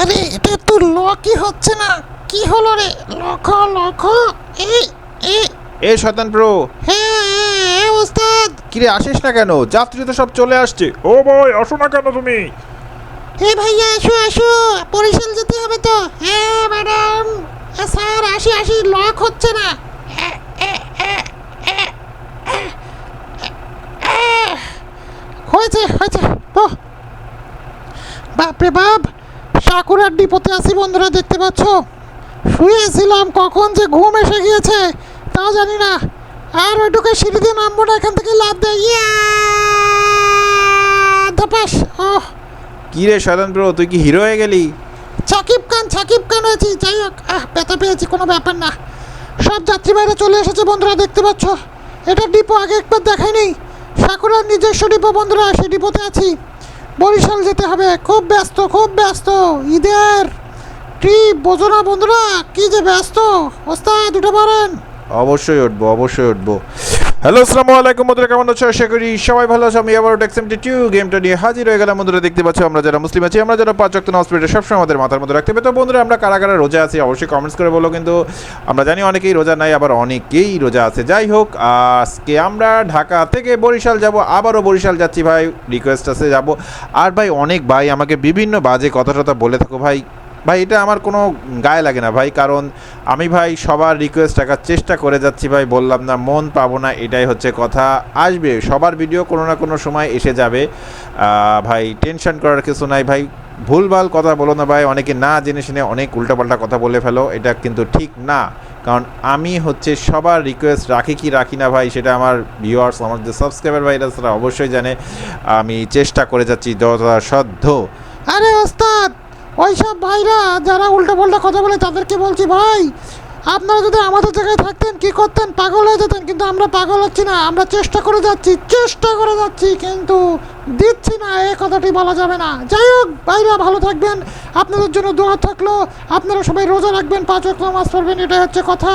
আরে এটা তো লকই হচ্ছে না। কি হলো রে? লক লক এ এ। এ শতান প্রো। হ্যাঁ ওস্তাদ। কিরে আসিস না কেন? যাত্রী তো সব চলে আসছে। ও ভাই আসো না কেন তুমি? হে ভাইয়া আসো আসো। বরিশাল যেতে হবে তো। হ্যাঁ ম্যাডাম। স্যার আসি আসি লক হচ্ছে না। হয়েছে হয়েছে। তো বাপরে বাপ। সাকুরার ডিপোতে আছি বন্ধুরা দেখতে পাচ্ছ? শুয়েছিলাম কখন যে ঘুম এসে গিয়েছে তাও জানি না। আর ওইটুকু সিঁড়ি দিয়ে নামবো না এখান থেকে লাভ দেয়। ধপাস! ওহ কিরে শতান প্রো তুই কি হিরো হয়ে গেলি? সাকিব খান সাকিব খান হয়েছি। যাই হোক আহ ব্যথা পেয়েছি কোনো ব্যাপার না। সব যাত্রী বাইরে চলে এসেছে বন্ধুরা দেখতে পাচ্ছ? এটা ডিপো আগে একবার দেখাইনি সাকুরার নিজস্ব ডিপো বন্ধুরা সেই ডিপোতে আছি। বরিশাল যেতে হবে। খুব ব্যস্ত খুব ব্যস্ত। ঈদের ট্রিপ, বোঝো না বন্ধুরা, কি যে ব্যস্ত। ওস্তাদ, উঠে পারেন অবশ্যই উঠবো অবশ্যই উঠবো। হ্যালো, আসসালামু আলাইকুম বন্ধুরা, কেমন আছো? আশা করি সবাই ভালো আছো। আমি আবার টেক্সেমটি টু গেমটা নিয়ে হাজির হয়ে গেলাম। বন্ধুরা, দেখতে পাচ্ছ, আমরা যারা মুসলিম আছি, আমরা যারা পাঁচ অক্ট হসপিটাল সবসময় আমাদের মাথার মধ্যে রাখতে হবে। তো বন্ধুরা, আমরা কারা কারা রোজা আছি, অবশ্যই কমেন্টস করে বলো। কিন্তু আমরা জানি অনেকেই রোজা নাই, আবার অনেকেই রোজা আছে। যাই হোক, আজকে আমরা ঢাকা থেকে বরিশাল যাব, আবারও বরিশাল যাচ্ছি ভাই। রিকোয়েস্ট আছে, যাব। আর ভাই, অনেক ভাই আমাকে বিভিন্ন বাজে কথা টথা বলে থাকো ভাই। ভাই, এটা আমার কোনো গায়ে লাগে না ভাই, কারণ আমি ভাই সবার রিকোয়েস্ট রাখার চেষ্টা করে যাচ্ছি ভাই, বললাম না, মন পাবো না, এটাই হচ্ছে কথা। আসবে, সবার ভিডিও কোনো না কোনো সময় এসে যাবে। ভাই টেনশন করার কিছু নাই ভাই। ভুলভাল কথা বলো না ভাই, অনেকে না জেনে শুনে অনেক উল্টাপাল্টা কথা বলে ফেলো, এটা কিন্তু ঠিক না। কারণ আমি হচ্ছে সবার রিকোয়েস্ট রাখি কি রাখি না ভাই, সেটা আমার ভিউয়ার্স আমার যে সাবস্ক্রাইবার ভাইরা, তারা অবশ্যই জানে। আমি চেষ্টা করে যাচ্ছি যথাসাধ্য। আরে ওস্তাদ! ওইসব ভাইরা যারা উল্টো পাল্টা কথা বলে তাদেরকে বলছি, ভাই, আপনারা যদি আমাদের জায়গায় থাকতেন, কি করতেন? পাগল হয়ে যেতেন, কিন্তু আমরা পাগল হচ্ছি না, আমরা চেষ্টা করে যাচ্ছি, চেষ্টা করে যাচ্ছি, কিন্তু দিচ্ছি না, এই কথাটি বলা যাবে না। যাই হোক, ভাইরা ভালো থাকবেন, আপনাদের জন্য দোয়া থাকল, আপনারা সবাই রোজা রাখবেন, পাঁচ ওয়াক্ত নামাজ পড়বেন, এটাই হচ্ছে কথা।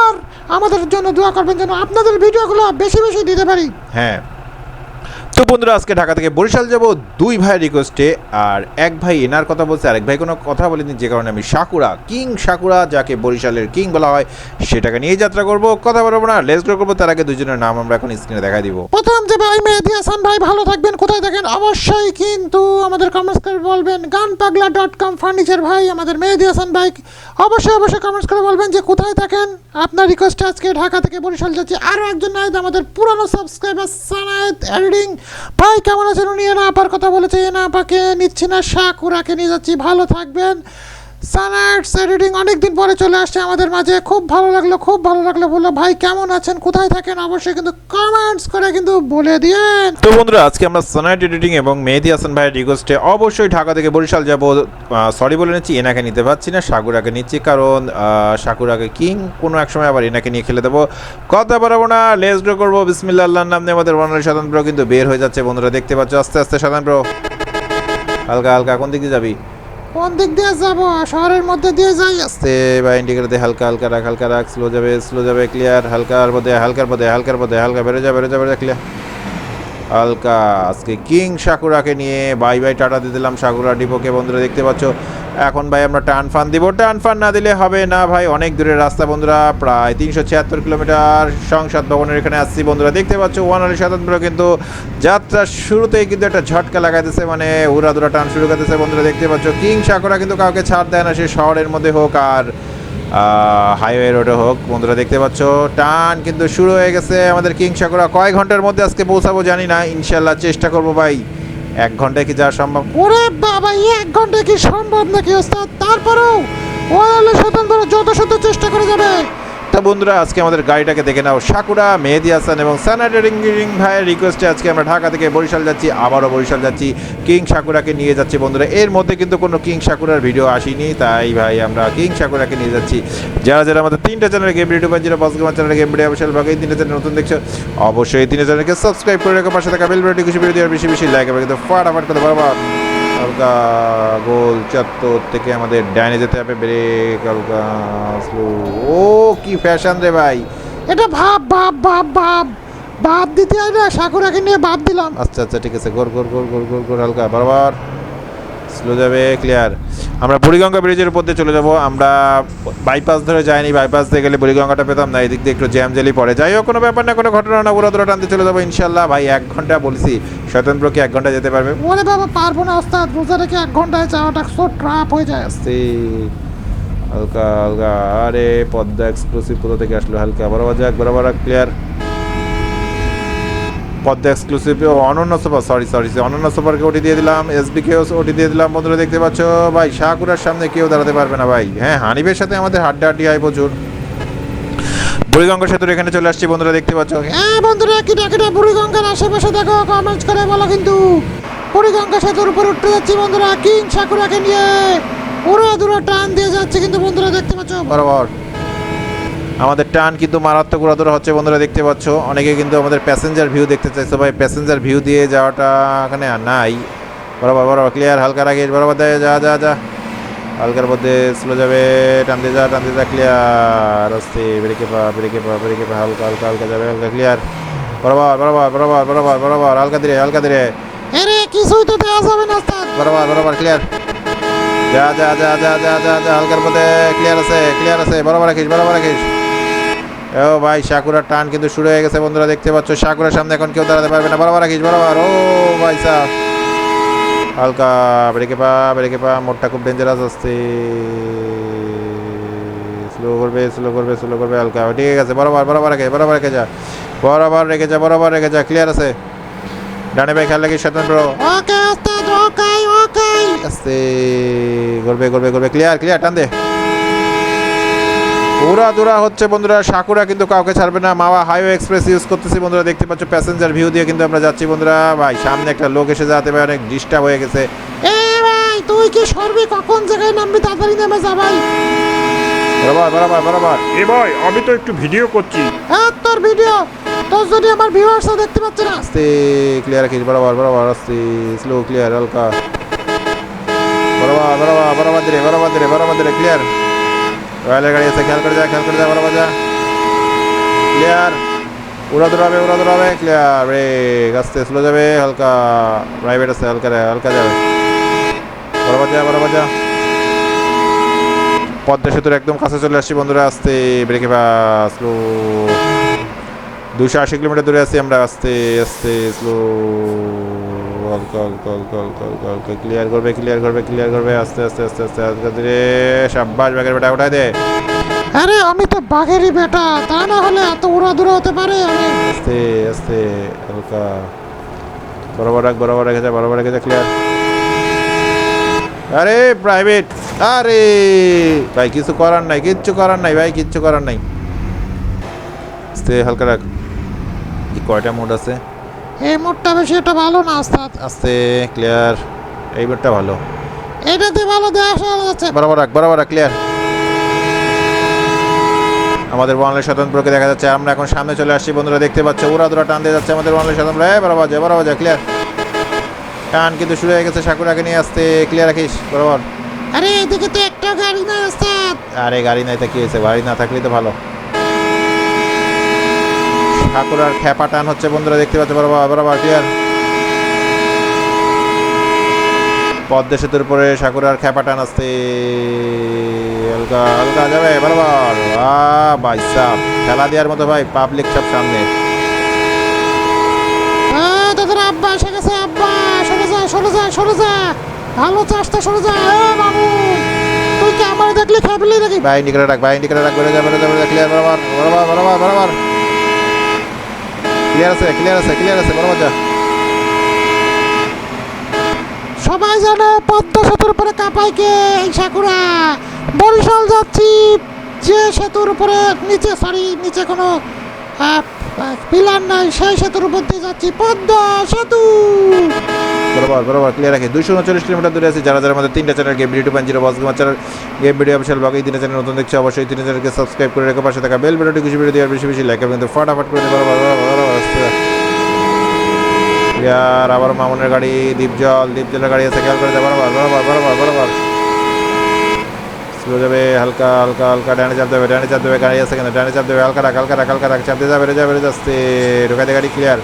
আর আমাদের জন্য দোয়া করবেন যেন আপনাদের ভিডিওগুলো বেশি বেশি দিতে পারি। হ্যাঁ। তো বন্ধুরা, আজকে ঢাকা থেকে বরিশাল যাব। দুই ভাই রিকোয়েস্টে আর এক ভাই এনার কথা বলছে, আরেক ভাই কোনো কথা বলেনি, যে কারণে আমি সাকুরা, কিং সাকুরা, যাকে বরিশালের কিং বলা হয়, সেটাকে নিয়ে যাত্রা করব। কথা বলব না লেস ড্র করব। তার আগে দুজনের নাম আমরা এখন স্ক্রিনে দেখা দিব। প্রথম যে ভাই মেহেদি হাসান, ভাই ভালো থাকবেন। কোথায় থাকেন অবশ্যই কিন্তু আমাদের কমেন্টস করে বলবেন। গান পাগলা ডট কম ফার্নিচার ভাই, আমাদের মেহেদি হাসান ভাই, অবশ্যই অবশ্যই কমেন্টস করে বলবেন যে কোথায় থাকেন। আপনার রিকোয়েস্টে আজকে ঢাকা থেকে বরিশাল যাচ্ছি। আরও একজন নায়ক, আমাদের পুরানো সাবস্ক্রাইবার সানায়েত এডিটিং ভাই, কেমন আছেন? উনি না আপার কথা বলেছে না আপাকে নিচ্ছি না শাকুরাকে নিয়ে যাচ্ছি। ভালো থাকবেন। সানাইটস এডিটিং অনেকদিন পরে চলে আসছে আমাদের মাঝে। খুব ভালো লাগল, খুব ভালো লাগল। বলল, ভাই, কেমন আছেন? কোথায় থাকেন? অবশ্যই কিন্তু কমেন্টস করে কিন্তু বলে দিয়েন। তো বন্ধুরা, আজকে আমরা সোনাইট এডিটিং এবং মেহেদি হাসান ভাইয়ের রিকোয়েস্টে অবশ্যই ঢাকা থেকে বরিশাল যাব। সরি বলে নিচ্ছি, এনাকে নিতে পারছি না, সাকুরাকে নিচ্ছি কারণ সাকুরাকে কিং কোনো এক সময় আবার এনাকে নিয়ে খেলে দেবো। কথা বাড়াবো না লেস ড্র করব। বিসমিল্লা আল্লাহর নাম নিয়ে আমাদের বর্ণালী সাধারণ কিন্তু বের হয়ে যাচ্ছে। বন্ধুরা, দেখতে পাচ্ছ, আস্তে আস্তে সাধারণ হালকা হালকা, কোন দিকে যাবি? কোন দিক দিয়ে যাব? শহরের মধ্যে দিয়ে যাই। আস্তে বা ইন্ডিকেটার দিয়ে হালকা হালকা রাখ হালকা রাখ। স্লো যাবে স্লো যাবে ক্লিয়ার হালকার মধ্যে হালকার মধ্যে হালকার মধ্যে হালকা। বেরো যাবে বেরো যাবে ক্লিয়ার হালকা। আজকে কিং সাকুরাকে নিয়ে বাই বাই টাটা দিয়ে দিলাম সাকুরা ডিপোকে। বন্ধুরা দেখতে পাচ্ছ, এখন ভাই আমরা টান ফান দিব। টান ফান না দিলে হবে না ভাই, অনেক দূরের রাস্তা বন্ধুরা, প্রায় তিনশো ছিয়াত্তর কিলোমিটার সংসদ ভবনের এখানে আসছি বন্ধুরা। দেখতে পাচ্ছ ওয়ান আলী স্বাতন্ত্র কিন্তু যাত্রার শুরুতেই কিন্তু একটা ঝটকা লাগাইতেছে মানে উড়া দুরা টান শুরু করতেছে বন্ধুরা। দেখতে পাচ্ছ, কিং সাকুরা কিন্তু কাউকে ছাড় দেয় না, সে শহরের মধ্যে হোক আর হাইওয়ে রোডে হোক, বন্ধুরা দেখতে পাচ্ছ, টান কিন্তু শুরু হয়ে গেছে আমাদের কিং সাকুরা কয় ঘণ্টার মধ্যে আজকে পৌঁছাবো, জানি না ইনশাল্লাহ চেষ্টা করব ভাই। এক ঘন্টায় কি যাওয়া সম্ভব? ওরে বাবা এক ঘন্টায় কি সম্ভব নাকি, ওস্তাদ? তারপরেও ওরা স্বতন্ত্র যত শত চেষ্টা করে যাবে। তা বন্ধুরা, আজকে আমাদের গাড়িটাকে দেখে নাও। সাকুরা, মেহেদি হাসান এবং রিং ভাইয়ের রিকোয়েস্টে আজকে আমরা ঢাকা থেকে বরিশাল যাচ্ছি, আবারও বরিশাল যাচ্ছি। কিং সাকুরাকে নিয়ে যাচ্ছি বন্ধুরা। এর মধ্যে কিন্তু কোনো কিং সাকুরার ভিডিও আসেনি, তাই ভাই আমরা কিং সাকুরাকে নিয়ে যাচ্ছি। যারা যারা আমাদের তিনটা চ্যানেল গেম ভিডিও পাচ্ছি পাঁচ গেমার চ্যানেল গেম ভিডিও অবশ্যই ভাগে তিনটা চ্যানেল নতুন দেখছ, অবশ্যই তিনটা চ্যানেলকে সাবস্ক্রাইব করে রেখো, পাশে থাকা বেল খুশি ভিডিও বেশি বেশি লাইক হবে কিন্তু ফাটাফাট করে বারবার হালকা গোল চত্বর থেকে আমাদের ডাইনে যেতে হবে ব্রেক হালকা স্লো। ও কি ফ্যাশন রে ভাই। এটা ভাব ভাব ভাব ভাব। বাদ দিতে হয় না সাকুরাকে নিয়ে ভাব দিলাম। আচ্ছা আচ্ছা ঠিক আছে গোর গোর গোর গোর গোর গোর হালকা বারবার। স্লো যাবে ক্লিয়ার আমরা বুড়িগঙ্গা ব্রিজের উপর দিয়ে চলে যাব। আমরা বাইপাস ধরে যাইনি বাইপাস দিয়ে গেলে বুড়িগঙ্গাটা পেতাম না, এদিক দিয়ে একটু জ্যাম জেলি পড়ে। যাই হোক, কোনো ব্যাপার না, কোনো ঘটনা না দূরে টানতে চলে যাব ইনশাল্লাহ ভাই, এক ঘণ্টা বলছি স্বতন্ত্র কি এক ঘণ্টা যেতে পারবে? ওরে বাবা, পারব না, ওস্তাদ, রোজা রেখে এক ঘন্টায় যাওয়াটা সো ট্রাপ হয়ে যায়। আস্তে হালকা হালকা, আরে, পদ্মা এক্সক্লুসিভ কোথা থেকে আসলো? হালকা, বরাবর যাক, বরাবর clear Padma exclusive Ananya super sorry sorry Ananya সুপারকে ওটি দিয়ে দিলাম এস এসবিকে ওটি দিয়ে দিলাম। বন্ধুরা, দেখতে পাচ্ছ, ভাই শাহকুরার সামনে কেউ দাঁড়াতে পারবে না, ভাই। হ্যাঁ হানিফের সাথে আমাদের হাড্ডা হাড্ডি হয় প্রচুর। বুড়িগঙ্গা সেতুর এখানে চলে আসছি, বন্ধুরা, দেখতে পাচ্ছ। হ্যাঁ বন্ধুরা কিটা কিটা বুড়িগঙ্গার আশেপাশে দেখো কমেন্টস করে বলো কিন্তু। বুড়িগঙ্গা সেতুর উপর উঠতে যাচ্ছি, বন্ধুরা, কিং সাকুরাকে নিয়ে। উড়ে দূরে টান দিয়ে যাচ্ছে কিন্তু, বন্ধুরা, দেখতে পাচ্ছ? বরাবর। আমাদের টান কিন্তু মারাত্মক উড়াদুরা হচ্ছে বন্ধুরা দেখতে পাচ্ছ। অনেকে কিন্তু আমাদের প্যাসেঞ্জার ভিউ দেখতে চাইছে। ভাই প্যাসেঞ্জার ভিউ দিয়ে যাওয়াটা এখানে নাই। বরাবর বরাবর ক্লিয়ার হালকা রাখিস বরাবর দেয় যা যা যা। হালকার মধ্যে স্লো যাবে টান দিয়ে যা টান দিয়ে যা ক্লিয়ার আস্তে ব্রেকে পা ব্রেকে পা ব্রেকে পা হালকা হালকা হালকা যাবে হালকা ক্লিয়ার বরাবর বরাবর বরাবর বরাবর বরাবর হালকা ধীরে হালকা ধীরে। আরে কিছুই তো দেওয়া যাবে না বরাবর বরাবর ক্লিয়ার যা যা যা যা যা যা যা হালকার মধ্যে ক্লিয়ার আছে ক্লিয়ার আছে। বরাবর রাখিস বরাবর রাখিস। ও ভাই সাকুরার টান কিন্তু শুরু হয়ে গেছে বন্ধুরা দেখতে পাচ্ছ। সাকুরার সামনে এখন কেউ দাঁড়াতে পারবে না। বরাবর রাখিস বরাবর ও ভাই সাহ হালকা ব্রেকে পা ব্রেকে পা মোটটা খুব ডেঞ্জারাস আসছে। স্লো করবে স্লো করবে স্লো করবে হালকা। ঠিক আছে বরাবর বরাবর রেখে বরাবর রেখে যা। বরাবর রেখে যা বরাবর রেখে যা। ক্লিয়ার আছে? ডানে ভাই খেয়াল রাখিস স্বতন্ত্র ওকে ওস্তাদ ওকে ওকে। আস্তে করবে করবে করবে। ক্লিয়ার ক্লিয়ার টান দে। উড়া দুরা হচ্ছে বন্ধুরা সাকুরা কিন্তু কাউকে ছাড়বে না। মাওয়া হাইওয়ে এক্সপ্রেস ইউজ করতেছি বন্ধুরা দেখতে পাচ্ছ প্যাসেঞ্জার ভিউ দিয়ে কিন্তু আমরা যাচ্ছি বন্ধুরা। ভাই সামনে একটা লোক এসে যাতে ভাই অনেক ডিস্টার্ব হয়ে গেছে। এ ভাই তুই কি সরবি? কখন জায়গায় নামবি? তাড়াতাড়ি নেমে যা ভাই। বরাবর বরাবর বরাবর। এ ভাই আমি তো একটু ভিডিও করছি। হ্যাঁ তোর ভিডিও? তোর যদি আমার ভিউয়ার্স দেখতে পাচ্ছে না? আস্তে ক্লিয়ার রাখিস বরাবর বরাবর আস্তে স্লো ক্লিয়ার হালকা। বরাবর বরাবর বরাবর দিরে বরাবর দিরে বরাবর দিরে ক্লিয়ার রয়্যালের গাড়ি আছে খেয়াল করে যা, খেয়াল করে যা বরাবর যা ক্লিয়ার উড়া দৌড়াবে উড়া দৌড়াবে ক্লিয়ার ব্রেক আস্তে স্লো যাবে, হালকা। প্রাইভেট আছে, হালকা হালকা যাবে। বরাবর যা বরাবর যা পদ্মা সেতুর একদম কাছে চলে আসছি বন্ধুরা, আস্তে ব্রেকে পা স্লো দুশো আশি কিলোমিটার দূরে আছি আমরা, আস্তে আস্তে স্লো হালকা হালকা হালকা হালকা হালকা হালকা ক্লিয়ার করবে ক্লিয়ার করবে ক্লিয়ার করবে আস্তে আস্তে আস্তে আস্তে হালকা ধীরে সাব্বাস ব্যাগের বেটা উঠাই দে। আরে আমি তো বাঘেরই বেটা তা না হলে এত উড়া দূরা হতে পারে? আমি আস্তে আস্তে হালকা। বরাবর রাখ বরাবর রেখে যা বরাবর রেখে যা ক্লিয়ার আরে প্রাইভেট আরে ভাই কিছু করার নাই কিচ্ছু করার নাই ভাই কিচ্ছু করার নাই। আস্তে হালকা রাখ। কি কয়টা মোড আছে? এই মোটটা বেশি একটা ভালো না ওস্তাদ? আস্তে ক্লিয়ার এই বোর্ডটা ভালো। এটাতে ভালো দেওয়া যাচ্ছে। বরাবর রাখ বরাবর রাখ ক্লিয়ার আমাদের বাংলাদেশ স্বতন্ত্রকে দেখা যাচ্ছে আমরা এখন সামনে চলে আসছি বন্ধুরা দেখতে পাচ্ছ উড়া দুরা টান দিয়ে যাচ্ছে আমাদের বাংলাদেশ স্বতন্ত্র। হ্যাঁ বরাবর যা বরাবর যা ক্লিয়ার টান কিন্তু শুরু হয়ে গেছে সাকুরাকে নিয়ে আসতে ক্লিয়ার রাখিস বরাবর। আরে এদিকে তো একটা গাড়ি নাই ওস্তাদ। আরে গাড়ি নাই তা কি হয়েছে? গাড়ি না থাকলেই তো ভালো। সাকুরার খ্যাপা টান হচ্ছে বন্ধুরা দেখতে পাচ্ছে বরাবর বরাবর ক্লিয়ার পদ্মা সেতুর উপরে সাকুরার খ্যাপা টান আসতে হালকা হালকা যাবে বরাবর ভাই সাহ খেলা দেওয়ার মতো ভাই পাবলিক সব সামনে। আব্বা এসে গেছে আব্বা সরে যা সরে যা সরে যা। ভালো চাষটা সরে যা এ বাবু তুই কি আমার দেখলে খাবলি নাকি ভাই নিকটে রাখ ভাই নিকটে রাখ বেরো যা বেরো যা ক্লিয়ার বরাবর বরাবর বরাবর বরাবর ক্লিয়ার আছে ক্লিয়ার আছে ক্লিয়ার আছে, বড় যা সবাই জানে পদ্ম সেতুর উপরে কাপাইকে এই সাকুরা বরিশাল যাচ্ছি, যে সেতুর উপরে নিচে সরি নিচে কোনো পিলার নাই, সেই সেতুর উপর দিয়ে যাচ্ছি। পদ্মা সেতু! বরাবর বরাবর ক্লিয়ার রাখে দুশো উনচল্লিশ কিলোমিটার দূরে আছে যারা যারা আমাদের তিনটা channel game video two point zero boss gamer channel game video official বাকি তিনটা চ্যানেল নতুন দেখছে অবশ্যই তিনটা চ্যানেলকে সাবস্ক্রাইব করে রেখে পাশে থাকা বেল ভিডিওটি খুশি ভিডিও দেওয়ার বেশি বেশি লাইক এবং ফটাফট করে বরাবর ক্লিয়ার আবার মামুনের গাড়ি দীপজল দীপজলের গাড়ি আছে খেয়াল করে বরাবর বরাবর বরাবর বরাবর স্লো যাবে হালকা হালকা হালকা ডানে চাপ দেবে ডানে চাপ দেবে গাড়ি আছে কেন ডানে চাপ দেবে হালকা রাখ হালকা রাখ হালকা রাখ চাপ দিয়ে যাবে যাবে রে যাচ্ছে ঢোকাতে গাড়ি ক্লিয়ার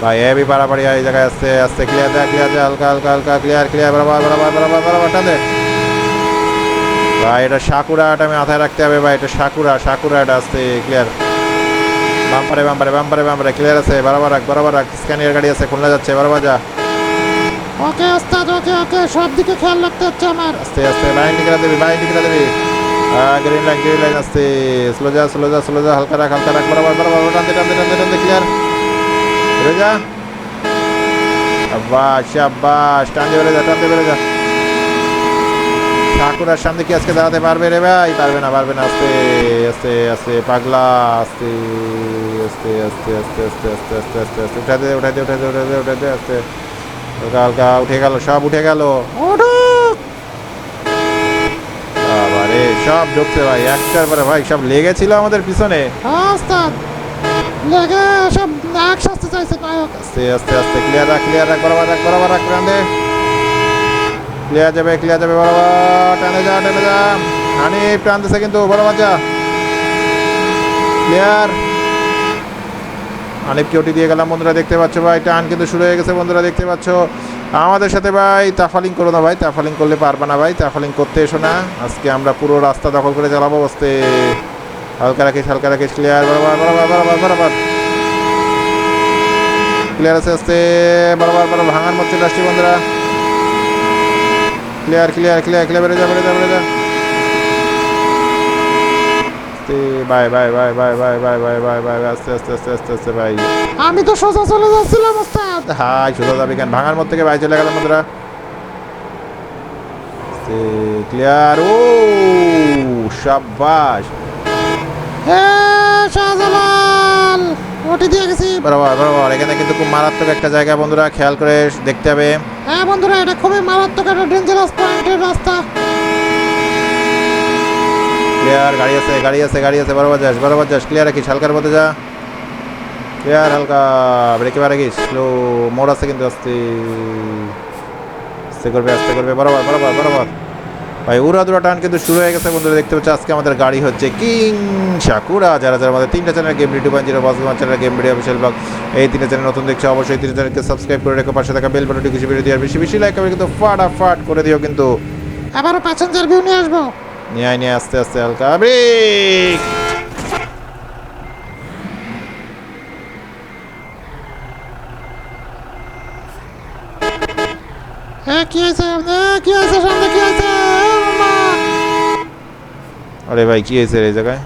ভাই এবি পারাপাড়ি এই জায়গায় আসছে আসছে ক্লিয়ার দেয় ক্লিয়ার দেয় হালকা হালকা হালকা ক্লিয়ার ক্লিয়ার বরাবর বরাবর বরাবর বরাবর টান দে। ভাই এটা সাকুরা এটা মাথায় রাখতে হবে ভাই এটা সাকুরা সাকুরা এটা আসছে ক্লিয়ার বাম্পারে বাম্পারে বাম্পারে বাম্পারে ক্লিয়ার আছে বরাবর রাখ বরাবর রাখ স্ক্যানিয়ার গাড়ি আছে খুলনা যাচ্ছে বরাবর যা। ওকে ওস্তাদ ওকে ওকে সব দিকে খেয়াল রাখতে হচ্ছে আমার। আস্তে আস্তে বাইন টিকরা দেবি বাইন টিকরা দেবি। গ্রিন লাইন গ্রিন লাইন আস্তে স্লো যা স্লো যা স্লো যা হালকা রাখ হালকা রাখ বরাবর বরাবর টানতে টানতে টানতে টানতে ক্লিয়ার বেরো যা শাবাশ শাবাশ টানতে বেরো যা টানতে বেরো যা ঠাকুরার সামনে কি আজকে দাঁড়াতে পারবে রে ভাই পারবে না পারবে না আস্তে আস্তে আস্তে পাগলা আস্তে আস্তে আস্তে আস্তে আস্তে আস্তে আস্তে আস্তে আস্তে উঠা দে উঠা দে উঠা দে উঠা দে উঠা দে আস্তে হালকা হালকা উঠে গেল সব উঠে গেল বাবারে সব ঢুকছে ভাই একটার পরে ভাই সব লেগেছিল আমাদের পিছনে হ্যাঁ, লেগে সব শাস্তি চাইছে নায়ক আস্তে আস্তে আস্তে ক্লিয়ার রাখ ক্লিয়ার রাখ বরাবর রাখ বরাবর রাখ টানে ক্লিয়ার যাবে ক্লিয়ার যাবে বরাবর টানে যা টানে যা হানিফ টানতেছে কিন্তু বরাবর যা ক্লিয়ার হানিফ কেউটি দিয়ে গেলাম, বন্ধুরা, দেখতে পাচ্ছ ভাই, টান কিন্তু শুরু হয়ে গেছে, বন্ধুরা, দেখতে পাচ্ছ। আমাদের সাথে ভাই তাফালিং করো না ভাই তাফালিং করলে পারবে না ভাই তাফালিং করতে এসো না। আজকে আমরা পুরো রাস্তা দখল করে চালাবো, বসতে। হালকা রাখিস হালকা রাখিস ক্লিয়ার বরাবর বরাবর বরাবর বরাবর। ক্লিয়ার আছে আস্তে বরাবর বরাবর ভাঙার মধ্যে চলে আসছি বন্ধুরা ক্লিয়ার ক্লিয়ার ক্লিয়ার ক্লিয়ার বেড়ে যা বেড়ে যা বেড়ে যা আস্তে bye bye bye bye bye bye bye bye bye আস্তে আস্তে আস্তে আস্তে আস্তে বাই আমি তো সোজা চলে যাচ্ছিলাম ওস্তাদ হাই সোজা যাবে কেন ভাঙার মধ্যে থেকে বাই চলে গেলাম বন্ধুরা ক্লিয়ার ও সাবাস হে শাহজালাল ওটি দিয়ে গেছি। বরাবর বরাবর। এখানে কিন্তু খুব মারাত্মক একটা জায়গা বন্ধুরা খেয়াল করে দেখতে হবে। হ্যাঁ বন্ধুরা এটা খুবই মারাত্মক একটা ডেঞ্জারাস পয়েন্টের রাস্তা। ক্লিয়ার গাড়ি আছে গাড়ি আছে গাড়ি আছে। বরাবর যাস বরাবর যাস। ক্লিয়ার রাখিস হালকার মধ্যে যা। ক্লিয়ার হালকা। ব্রেকে বার রাখিস স্লো মোড় আছে কিন্তু আস্তে। আস্তে করবে আস্তে করবে। বরাবর বরাবর বরাবর। ভাই উড়া দুরা টান কিন্তু শুরু হয়ে গেছে। বন্ধুরা দেখতে পাচ্ছি আজকে আমাদের গাড়ি হচ্ছে কিং সাকুরা। যারা যারা আমাদের তিনটা channel game video point zero বাস channel game video official blog এই তিনটা চ্যানেল নতুন দেখছ অবশ্যই তিন চ্যানেলকে সাবস্ক্রাইব করে রেখো। পাশে থাকা বেল বাটনটি খুশি ভিডিও দিয়ে বেশি বেশি লাইক হবে কিন্তু ফাটাফাট করে দিও কিন্তু। আবারও প্যাসেঞ্জার ভিউ নিয়ে আসব। নিয়ে নিয়ে আস্তে আস্তে হালকা। ব্রেক এ কি আছে এ কি হয়েছে? সামনে কি মামা আরে ভাই কি হয়েছে রে এই জায়গায়?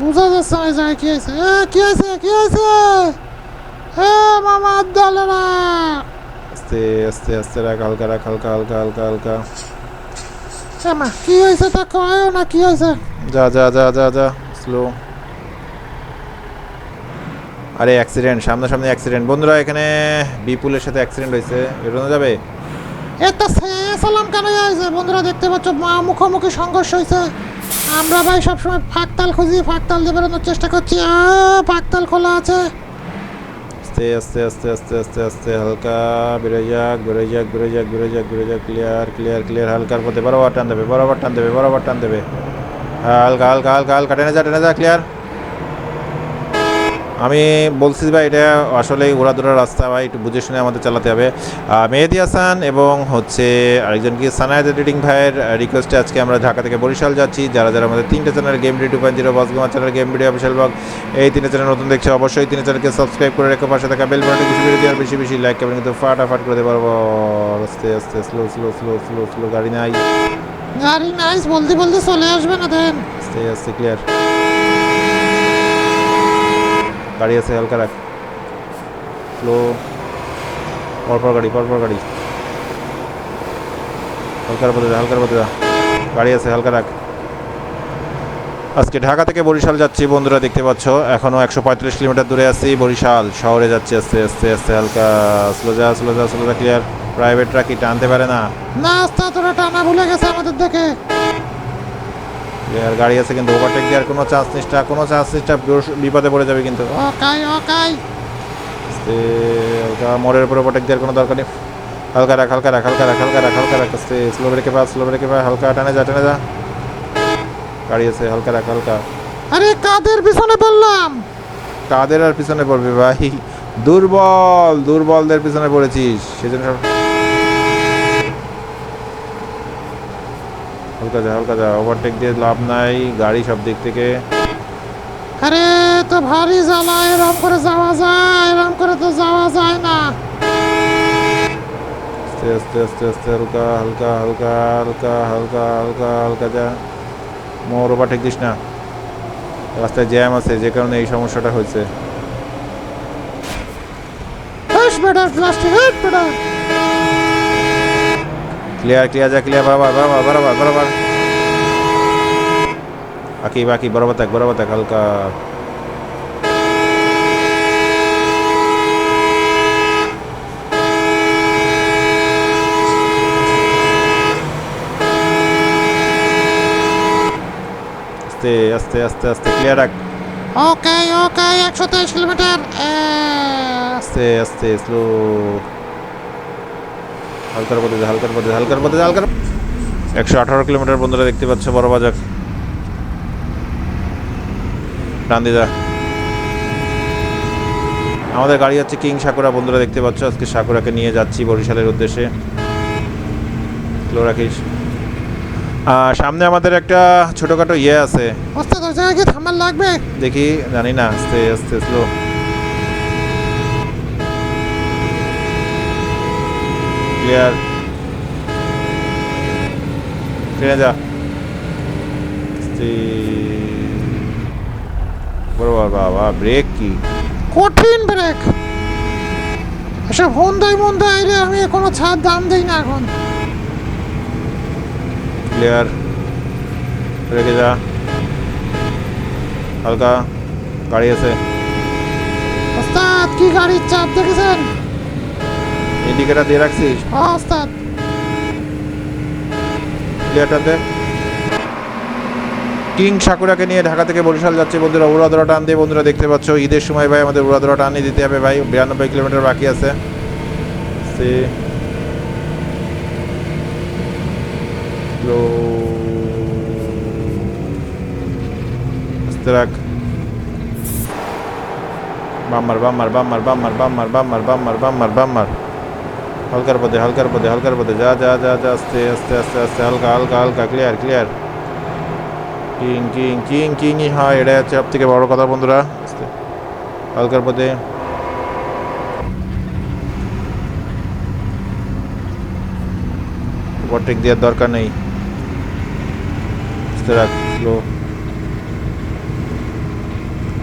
বুঝা যাচ্ছে না এই জায়গায় কি হয়েছে। এ কি হয়েছে কি হয়েছে? এ মামা দলেরা আস্তে আস্তে আস্তে রাখ হালকা রাখ হালকা হালকা হালকা হালকা। মা কি হয়েছে? তা কয়ও না কি হয়েছে? যা যা যা যা যা স্লো আরে অ্যাক্সিডেন্ট সামনাসামনি অ্যাক্সিডেন্ট বন্ধুরা এখানে বিপুলের সাথে অ্যাক্সিডেন্ট হয়েছে। বেরোনো যাবে? এটা সালাম কেন হয়েছে? বন্ধুরা দেখতে পাচ্ছ মুখোমুখি সংঘর্ষ হয়েছে। আমরা ভাই সবসময় ফাঁকতাল খুঁজি, ফাঁকতাল দিয়ে বেরোনোর চেষ্টা করছি। ফাঁকতাল খোলা আছে। আস্তে আস্তে আস্তে আস্তে আস্তে আস্তে, হালকা, বেড়ে যাক বেড়ে যাক বেড়ে যাক বেড়ে যাক বেড়ে যাক ক্লিয়ার ক্লিয়ার ক্লিয়ার হালকার মধ্যে বরাবর টান দেবে, বরাবর টান দেবে, বরাবর টান দেবে। হালকা হালকা হালকা হালকা, টেনে যা টেনে যা ক্লিয়ার আমি বলছি ভাই এটা আসলে ঘোরাধুরা রাস্তা ভাই একটু বুঝে শুনে আমাদের চালাতে হবে। মেহেদি হাসান এবং হচ্ছে আরেকজন কি সানায়দ এডিটিং ভাইয়ের রিকোয়েস্টে আজকে আমরা ঢাকা থেকে বরিশাল যাচ্ছি। যারা যারা আমাদের তিনটে channel game video point zero বসগুমা channel game video official blog এই তিনটে চ্যানেল নতুন দেখছে অবশ্যই। তিন চ্যানেলকে সাবস্ক্রাইব করে রেখে পাশে থাকা বেল বাটনটি বেশি বেশি দেওয়ার বেশি বেশি লাইক করবেন কিন্তু ফাটাফাট করে দেবো। আস্তে আস্তে slow slow slow slow slow গাড়ি নাই। গাড়ি নাইস বলতে বলতে চলে আসবে না দেন। আস্তে আস্তে ক্লিয়ার গাড়ি আছে, হালকা রাখ। স্লো পরপর গাড়ি পরপর গাড়ি। হালকার মধ্যে যা, হালকার মধ্যে যা। গাড়ি আছে, হালকা রাখ। আজকে ঢাকা থেকে বরিশাল যাচ্ছি, বন্ধুরা দেখতে পাচ্ছ। এখনও একশো পঁয়ত্রিশ কিলোমিটার দূরে আছি, বরিশাল শহরে যাচ্ছি, আস্তে আস্তে আস্তে, হালকা স্লো যা স্লো যা স্লো যা ক্লিয়ার প্রাইভেট ট্রাকি টানতে পারে না। না আস্তা তোরা টানা ভুলে গেছে আমাদের দেখে। ক্লিয়ার গাড়ি আছে কিন্তু ওভারটেক দেওয়ার কোনো চান্স নিষ্ঠা কোনো চান্স নিষ্ঠা বিপদে পড়ে যাবে কিন্তু। ওকাই ওকাই। মোড়ের উপরে ওভারটেক দেওয়ার কোনো দরকার নেই। হালকা রাখ হালকা রাখ হালকা রাখ হালকা রাখ হালকা রাখ। আস্তে স্লো ব্রেকে পা স্লো ব্রেকে পা হালকা টানে যা টানে যা। গাড়ি আছে হালকা রাখ হালকা। আরে কাদের পিছনে পড়লাম? কাদের আর পিছনে পড়বে ভাই? দুর্বল দুর্বলদের পিছনে পড়েছিস। সেজন্য হালকা যা হালকা যা ওভারটেক দিয়ে লাভ নাই গাড়ি সব দিক থেকে। আরে তো ভারী জ্বালা এরম করে যাওয়া যায় এরম করে তো যাওয়া যায় না। আস্তে আস্তে আস্তে আস্তে হালকা হালকা হালকা হালকা হালকা হালকা হালকা যা। মোর ওভারটেক দিস না। রাস্তায় জ্যাম আছে যে কারণে এই সমস্যাটা হয়েছে। Better plastic better clear clear છે ક્લિયર બરાબર બરાબર બરાબર બરાબર બાકી બાકી બરાબર તક બરાબર તક હલકા আস্তে আস্তে আস্তে আস্তে ক্লিয়ার রাখ ওকে ওকে একশো তেইশ কিলোমিটার আস্তে আস্তে স্লো হালকার পথে যা, হালকার পথে হালকার পথে যা, হালকার একশো আঠারো কিলোমিটার বন্ধুরা দেখতে পাচ্ছ বড় বাজার। ডান আমাদের গাড়ি হচ্ছে কিং সাকুরা বন্ধুরা দেখতে পাচ্ছ আজকে সাকুরাকে নিয়ে যাচ্ছি বরিশালের উদ্দেশ্যে। রাখিস সামনে আমাদের একটা ছোটোখাটো ইয়ে আছে। থামার লাগবে? দেখি জানি না আস্তে আস্তে স্লো ক্লিয়ার। ট্রেনে যা। বরাবর বাবা ব্রেক কি? কঠিন ব্রেক এসব হন্দাই মন্দাই রে আমি কোনো ছাড় দাম দেই না এখন। ক্লিয়ার। রেখে যা। হালকা। গাড়ি আছে। ওস্তাদ কি গাড়ির চাপ দেখেছেন? ইন্ডিকেটার দিয়ে রাখছিস ও, ওস্তাদ। ক্লিয়ারটাতে কিং সাকুরাকে নিয়ে ঢাকা থেকে বরিশাল যাচ্ছে বন্ধুরা। উড়াদরা টান দিয়ে বন্ধুরা দেখতে পাচ্ছ ঈদের সময় ভাই আমাদের উড়াদরা টান দিতে হবে ভাই। বিরানব্বই কিলোমিটার বাকি আছে। সে রাখ। বাম্মার বাম্মার বাম্মার বাম্মার বাম্মার বাম্মার বাম্মার বাম্মার। हल्कर पदे हल्कर पदे हल्कर पदे जा जा जा जा आस्ते आस्ते आस्ते आस्ते हल्का हल्का हल्का clear clear king king king king হ্যাঁ এটা হচ্ছে সব থেকে বড় কথা বন্ধুরা আস্তে হলকার পদে ওভারটেক দেওয়ার দরকার নেই আস্তে রাখ স্লো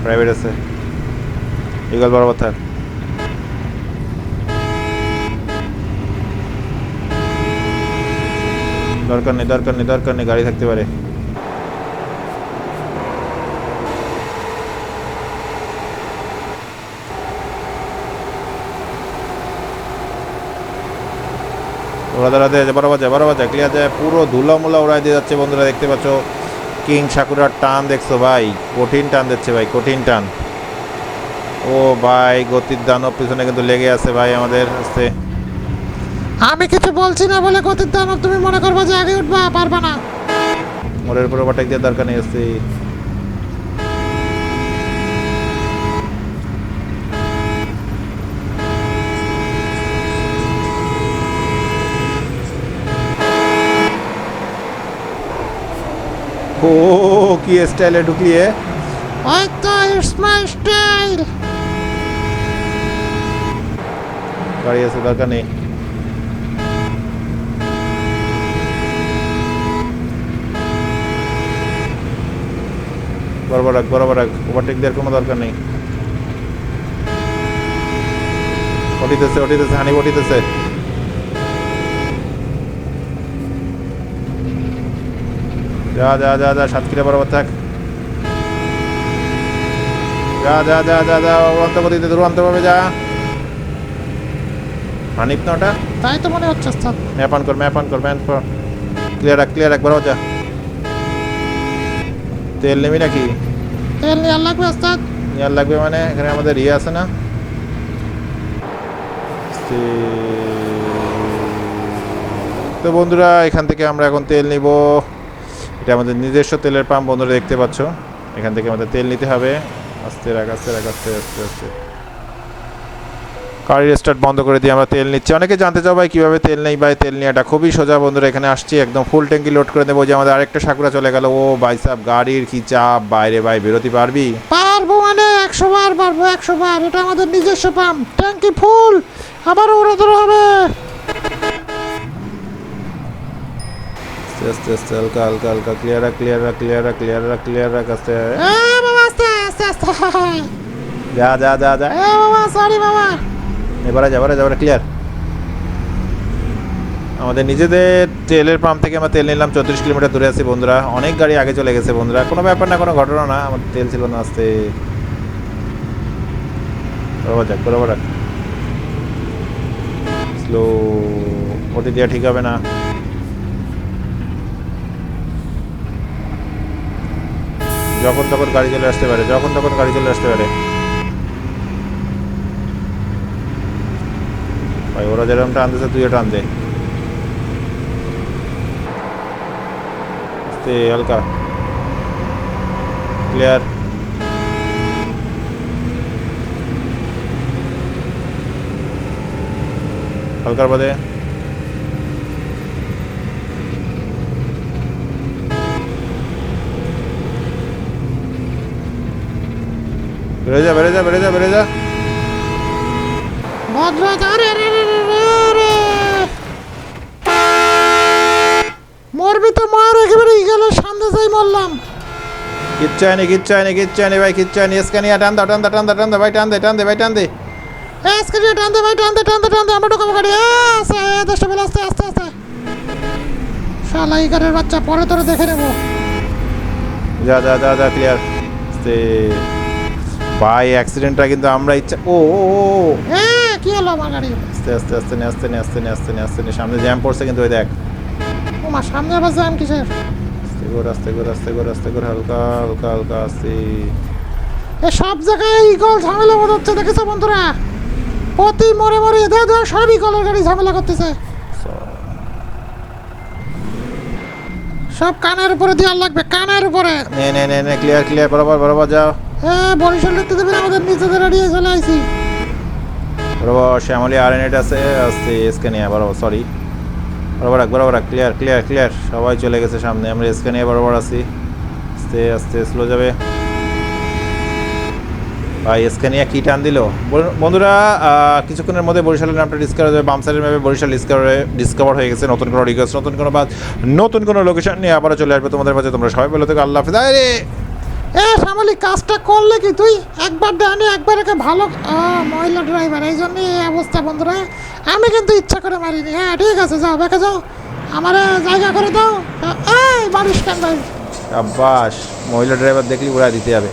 প্রাইভেট আছে ইগল বড় কথা দরকার নেই দরকার নেই দরকার নেই, গাড়ি থাকতে পারে। ওরা পুরো ধুলা মুলা উড়াই দিয়ে যাচ্ছে বন্ধুরা, দেখতে পাচ্ছ। কিং সাকুরার টান দেখছ ভাই, কঠিন টান দিচ্ছে ভাই, কঠিন টান। ও ভাই, গতির দানব পিছনে কিন্তু লেগে আছে ভাই আমাদের আমি কিছু বলছি না বলে গতির দানব তুমি মনে করবে যে আগে উঠবা? পারবা না। মোড়ের উপর ওভারটেক দেওয়ার দরকার নেই আস্তে ও কি স্টাইলে ঢুকলিয়ে ওই তো ইটস মাই স্টাইল গাড়ি আছে দরকার নেই। বরাবর রাখ বরাবর রাখ। ওভারটেক দেওয়ার কোনো দরকার নেই। ওটিতেছে ওটিতেছে হানি ওটিতেছে। যা যা যা যা সাতক্ষীরা বরাবর থাক। যা যা যা যা যা উড়ন্ত গতিতে দুরন্তভাবে যা। হানিফ না ওটা তাই তো মনে হচ্ছে ওস্তাদ ম্যাপ অন কর ম্যাপ অন কর ম্যাপ কর। ক্লিয়ার রাখ ক্লিয়ার রাখ বরাবর যা। তেল নেবি নাকি? তেল নেওয়ার লাগবে ওস্তাদ। নেওয়ার লাগবে মানে? এখানে আমাদের ইয়ে আছে না? তো বন্ধুরা এখান থেকে আমরা এখন তেল নিব। এটা আমাদের নিজস্ব তেলের পাম্প বন্ধুরা দেখতে পাচ্ছ। এখান থেকে আমাদের তেল নিতে হবে। আস্তে রাখ আস্তে রাখ আস্তে আস্তে আস্তে। গাড়ির স্টার্ট বন্ধ করে দিয়ে আমরা তেল নিচ্ছি। অনেকে জানতে চাও ভাই কীভাবে তেল নেই ভাই? তেল নেওয়াটা খুবই সোজা বন্ধুরা এখানে আসছি একদম ফুল ট্যাঙ্কি লোড করে দেবো। যে আমাদের আরেকটা সাকুরা চলে গেল। ও ভাই সাহেব গাড়ির কি চাপ? বাইরে ভাই বেরোতে পারবি? পারব মানে একশো বার পারব একশো বার। এটা আমাদের নিজস্ব পাম্প ট্যাঙ্কি ফুল আবারও উড়াতে হবে। আস্তে আস্তে হালকা হালকা হালকা ক্লিয়ার রাখ ক্লিয়ার রাখ ক্লিয়ার রাখ ক্লিয়ার রাখ ক্লিয়ার রাখ আস্তে। আস্তে আস্তে আস্তে। যা যা যা যা। এ বাবা সরি বাবা। এবারে যা এবারে যা এবারে ক্লিয়ার আমাদের নিজেদের তেলের পাম্প থেকে আমরা তেল নিলাম চৌত্রিশ কিলোমিটার দূরে আছি বন্ধুরা। অনেক গাড়ি আগে চলে গেছে বন্ধুরা। কোনো ব্যাপার না, কোনো ঘটনা না। আমার তেল ছিল না আসতে যাক স্লো ওটি দেওয়া ঠিক হবে না। যখন তখন গাড়ি চলে আসতে পারে, যখন তখন গাড়ি চলে আসতে পারে। ভাই ওরা যেরকম টানতেছে তুইও টান দে আস্তে হালকা ক্লিয়ার হালকার বাদে বেড়ে যা বেড়ে যা বেড়ে যা বেড়ে যা ভদ্রতা কিচ্ছু হয়নি কিচ্ছু হয়নি কিচ্ছু ভাই কিচ্ছু হয়নি স্ক্যানিয়া টান দাও টান দাও টান দাও টান দাও ভাই টান দে টান দে ভাই টান দে। এ স্ক্রিনে টানতে ভাই টানতে টানতে টানতে আমরা ঢোকাবো গাড়ি। এ, আস্তে এ, দশটা বেলা আস্তে আস্তে আস্তে। শালা এই গাড়ির বাচ্চা পরে তোরে দেখে নেব। যা যা যা যা ক্লিয়ার আস্তে ভাই অ্যাক্সিডেন্টটা কিন্তু আমরা ইচ্ছা ও। কি হলো আমার গাড়ি? আস্তে আস্তে আস্তে নে আস্তে নে আস্তে নে আস্তে নে আস্তে নে। সামনে জ্যাম পড়ছে কিন্তু ওই দেখ। ও মা সামনে আবার জ্যাম কিসের? আস্তে করে আস্তে করে আস্তে করে আস্তে করে হালকা হালকা হালকা আস্তে এ সব জায়গায় ইগল ঝামেলা বোঝাচ্ছে দেখেছ বন্ধুরা? প্রতি মরে মরে এদের ধর সব ইগলের গাড়ি ঝামেলা করতেছে। সব কানের উপরে দেওয়ার লাগবে কানের উপরে। নে নে নে নে ক্লিয়ার ক্লিয়ার বরাবর বরাবর যাও। হ্যাঁ বরিশাল দেখতে দেবেন আমাদের নিজেদের এড়িয়ে চলে আইছি। বরাবর শ্যামলি আর এন আছে আস্তে স্ক্যানিয়া বরাবর সরি বরাবর রাখ, বরাবর ক্লিয়ার ক্লিয়ার ক্লিয়ার সবাই চলে গেছে সামনে, আমরা স্ক্যানিয়া বরাবর আছি। আস্তে আস্তে স্লো যাবে। ভাই স্ক্যানিয়া কি টান দিল? বন্ধুরা কিছুক্ষণের মধ্যে বরিশালের নামটা ডিসকাভার হবে বাম সাইডের ম্যাপে বরিশাল ডিসকাভার ডিসকাভার হয়ে গেছে। নতুন কোনো রিকোয়েস্ট নতুন কোনো বাদ, নতুন কোনো লোকেশন নিয়ে আবারও চলে আসবে তোমাদের মাঝে। তোমরা সবাই বলে থেকে, আল্লাহ হাফিজ। আরে এ শ্যামলি, কাজটা করলে কি তুই? একবার ডানে, একবার একে ভালো মহিলা ড্রাইভার এই জন্যই এই অবস্থা বন্ধুরা। আমি কিন্তু ইচ্ছা করে মারিনি। হ্যাঁ ঠিক আছে, যাও বেঁকে যাও। আমার জায়গা করে দাও। এই কেন ভাই আব্বাস, মহিলা ড্রাইভার দেখলি উড়া দিতে হবে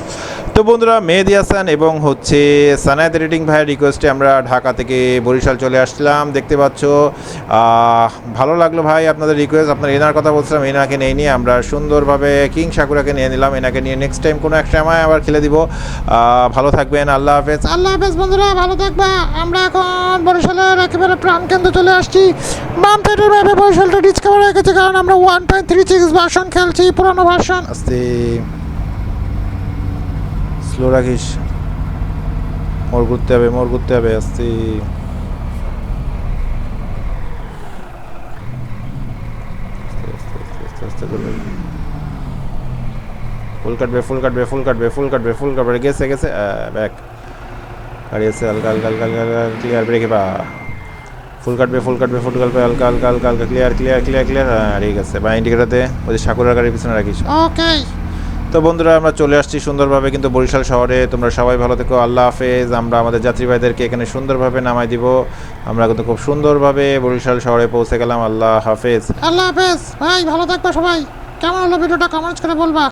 তো বন্ধুরা মেহেদি হাসান এবং হচ্ছে সানায়াত এডিটিং ভাইয়ের রিকোয়েস্টে আমরা ঢাকা থেকে বরিশাল চলে আসলাম। দেখতে পাচ্ছ ভালো লাগল ভাই আপনাদের রিকোয়েস্ট আপনার এনার কথা বলছিলাম এনাকে নিয়ে নিয়ে আমরা সুন্দরভাবে কিং সাকুরাকে নিয়ে নিলাম। এনাকে নিয়ে নেক্সট টাইম কোনো এক সময় আবার খেলে দিব। ভালো থাকবেন আল্লাহ হাফেজ। আল্লাহ হাফেজ বন্ধুরা ভালো থাকবা। আমরা এখন বরিশালের একেবারে প্রাণকেন্দ্রে চলে আসছি। বাম ম্যাপে বরিশালটা ডিসকাভার হয়ে গেছে কারণ আমরা one point three six version খেলছি পুরোনো ভার্সন আস্তে। স্লো রাখিস। মোর ঘুরতে হবে, মোর ঘুরতে হবে আস্তে ফুল কাটবে ফুল কাটবে ফুল কাটবে ফুল কাটবে ফুল কাটবে গেছে গেছে ব্যাক। গাড়ি আছে হালকা হালকা হালকা হালকা ক্লিয়ার ব্রেকে ফুল কাটবে ফুল কাটবে ফুল কাটবে, হালকা হালকা হালকা হালকা ক্লিয়ার ক্লিয়ার ক্লিয়ার ক্লিয়ার বা ইন্ডিকেটারতে ওই যে সাকুরার গাড়ির পিছনে রাখিস। ওকে তো বন্ধুরা, আমরা চলে আসছি সুন্দরভাবে কিন্তু বরিশাল শহরে। তোমরা সবাই ভালো থেকো, আল্লাহ হাফেজ। আমরা আমাদের যাত্রীবাহীদেরকে এখানে সুন্দরভাবে নামাই দিব। আমরা কিন্তু খুব সুন্দরভাবে বরিশাল শহরে পৌঁছে গেলাম। আল্লাহ হাফেজ। আল্লাহ হাফেজ। ভাই, ভালো থাকব সবাই। কেমন হলো ভিডিওটা? কমেন্টস করে বলবা।